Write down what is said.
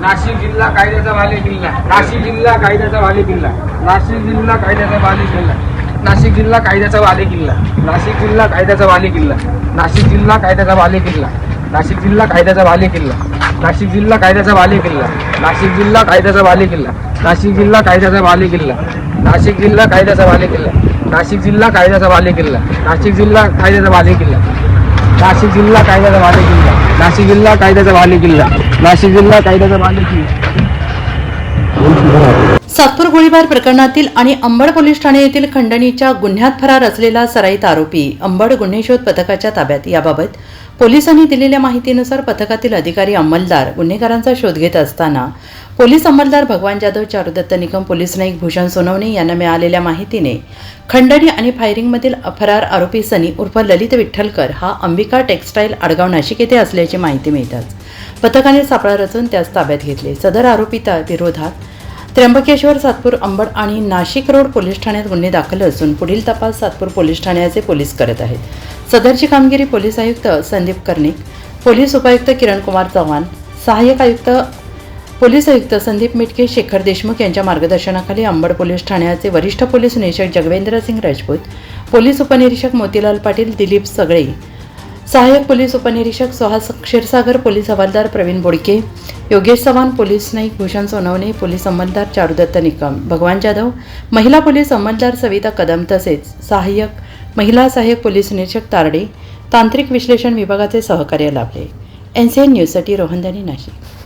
नाशिक जिल्हा कायद्याचा बाले किल्ला नाशिक जिल्हा कायद्याचा बाले किल्ला नाशिक जिल्हा कायद्याचा बाले किल्ला नाशिक जिल्हा कायद्याचा बाले किल्ला नाशिक जिल्हा कायद्याचा बाले किल्ला नाशिक जिल्हा कायद्याचा बाले किल्ला नाशिक जिल्हा कायद्याचा बाले किल्ला नाशिक जिल्हा कायद्याचा बाले किल्ला नाशिक जिल्हा कायद्याचा बाले किल्ला नाशिक जिल्हा कायद्याचा बाले किल्ला नाशिक जिल्हा कायद्याचा बाले किल्ला नाशिक जिल्हा कायद्याचा बाले किल्ला नाशिक जिल्हा कायद्याचा बाले किल्ला नाशिक जिल्हा कायद्याचा बाले किल्ला नाशिक जिल्हा कायद्याचा बाले किल्ला. नाशिक जिल्हा कायद्याचा बाले किल्ला. सातपूर गोळीबार प्रकरणातील आणि अंबड पोलीस ठाणे येथील खंडणीच्या गुन्ह्यात फरार असलेला सराईत आरोपी अंबड गुन्हे शोध पथकाच्या ताब्यात. याबाबत पोलिसांनी दिलेल्या माहितीनुसार पथकातील अधिकारी अंमलदार गुन्हेगारांचा शोध घेत असताना पोलीस अंमलदार भगवान जाधव चारुदत्त निकम पोलीस नाईक भूषण सोनवणे यांना मिळालेल्या माहितीने खंडणी आणि फायरिंगमधील फरार आरोपी सनी उर्फ ललित विठ्ठलकर हा अंबिका टेक्स्टाईल आडगाव नाशिक येथे असल्याची माहिती मिळतात. पथकाने सापळा रचून त्यास ताब्यात घेतले. सदर आरोपी विरोधात त्र्यंबकेश्वर सातपूर अंबड आणि नाशिक रोड पोलीस ठाण्यात गुन्हे दाखल असून पुढील तपास सातपूर पोलीस ठाण्याचे पोलीस करत आहेत. सदरची कामगिरी पोलीस आयुक्त संदीप कर्णिक पोलीस उपायुक्त किरण कुमार चव्हाण सहाय्यक आयुक्त पोलीस आयुक्त संदीप मिटके शेखर देशमुख यांच्या मार्गदर्शनाखाली अंबड पोलीस ठाण्याचे वरिष्ठ पोलीस निरीक्षक जगवेंद्र सिंग राजपूत पोलीस उपनिरीक्षक मोतीलाल पाटील दिलीप सगळे सहाय्यक पोलीस उपनिरीक्षक सुहास क्षीरसागर पोलीस हवालदार प्रवीण बोडके योगेश चव्हाण पोलीस नाईक भूषण सोनवणे पोलीस अंमलदार चारुदत्त निकम भगवान जाधव महिला पोलीस अंमलदार सविता कदम तसेच सहाय्यक महिला सहाय्यक पोलीस निरीक्षक तारडे तांत्रिक विश्लेषण विभागाचे सहकार्य लाभले. एन सी एन न्यूजसाठी रोहनदानी नाशिक.